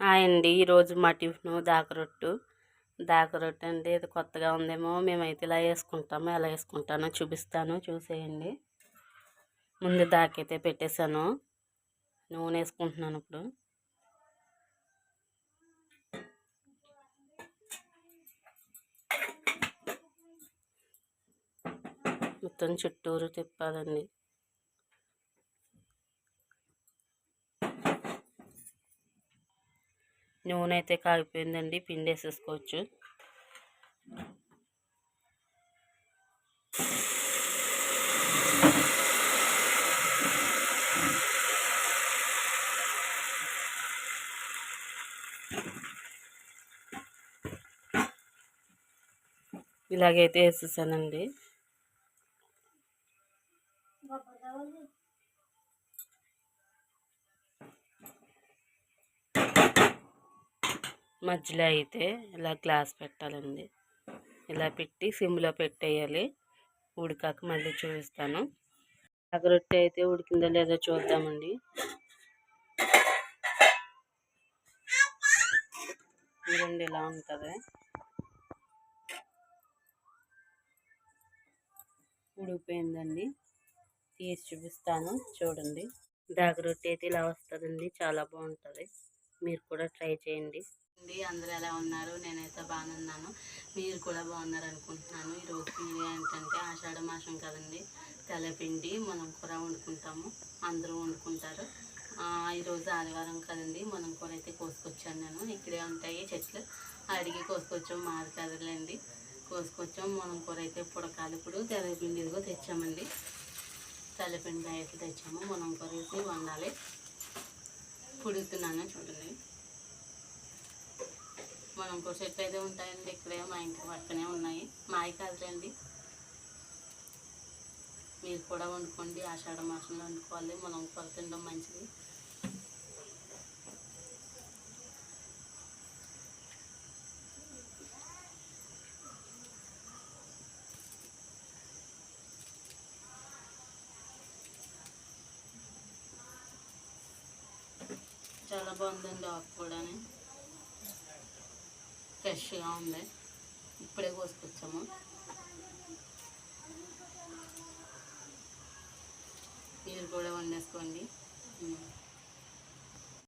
అండి ఈరోజు మా టిఫిన్ దాకరొట్టు. దాకరొట్టు అంటే ఇది కొత్తగా ఉందేమో మేమైతే ఇలా వేసుకుంటాము ఎలా వేసుకుంటానో చూపిస్తాను చూసేయండి. ముందు దాకైతే పెట్టేశాను. నూనె వేసుకుంటున్నాను ఇప్పుడు. మొత్తం చుట్టూరు తిప్పాలండి. నూనె అయితే కాగిపోయిందండి పిండి వేసేసుకోవచ్చు ఇలాగైతే వేసేసానండి. మధ్యలో అయితే ఇలా గ్లాస్ పెట్టాలండి. ఇలా పెట్టి సిమ్లో పెట్టేయాలి. ఉడికాక మళ్ళీ చూపిస్తాను. రొట్టె అయితే ఉడికిందో లేదో చూద్దామండి. చూడండి ఇలా ఉంటుంది. ఉడికిపోయిందండి. తీసి చూపిస్తాను. చూడండి. రొట్టె అయితే ఇలా వస్తుందండి. చాలా బాగుంటుంది. మీరు కూడా ట్రై చేయండి. అందరూ ఎలా ఉన్నారు? నేనైతే బాగున్నాను మీరు కూడా బాగున్నారు అనుకుంటున్నాను. ఈరోజు వీడియో ఏంటంటే ఆషాఢ మాసం కదండి. తెల్లపిండి మనం కూర వండుకుంటాము. అందరూ వండుకుంటారు. ఈరోజు ఆదివారం కదండి. మనం కూర అయితే కోసుకొచ్చాను నేను. ఇక్కడే ఉంటాయి చెట్లు. అడిగి కోసుకొచ్చాము కదలండి కోసుకొచ్చాము మనం కూర అయితే పుడకాలు ఇప్పుడు తెల్లపిండి ఇదిగో తెచ్చామండి. తెల్లపిండి అయితే తెచ్చాము. మనం కూర అయితే వండాలి. పుడుతున్నాను చూడండి. మనం ఇంకో చెట్లు అయితే ఉంటాయండి. ఇక్కడే మా ఇంటి పక్కనే ఉన్నాయి. మాయి కాదులేండి. మీరు కూడా వండుకోండి. ఆషాఢ మాసంలో వండుకోవాలి. మనం కూర తినడం మంచిది. చాలా బాగుందండి ఆకు కూడా ఫ్రెష్గా ఉంది. ఇప్పుడే కోసుకొచ్చాము. మీరు కూడా వండేసుకోండి.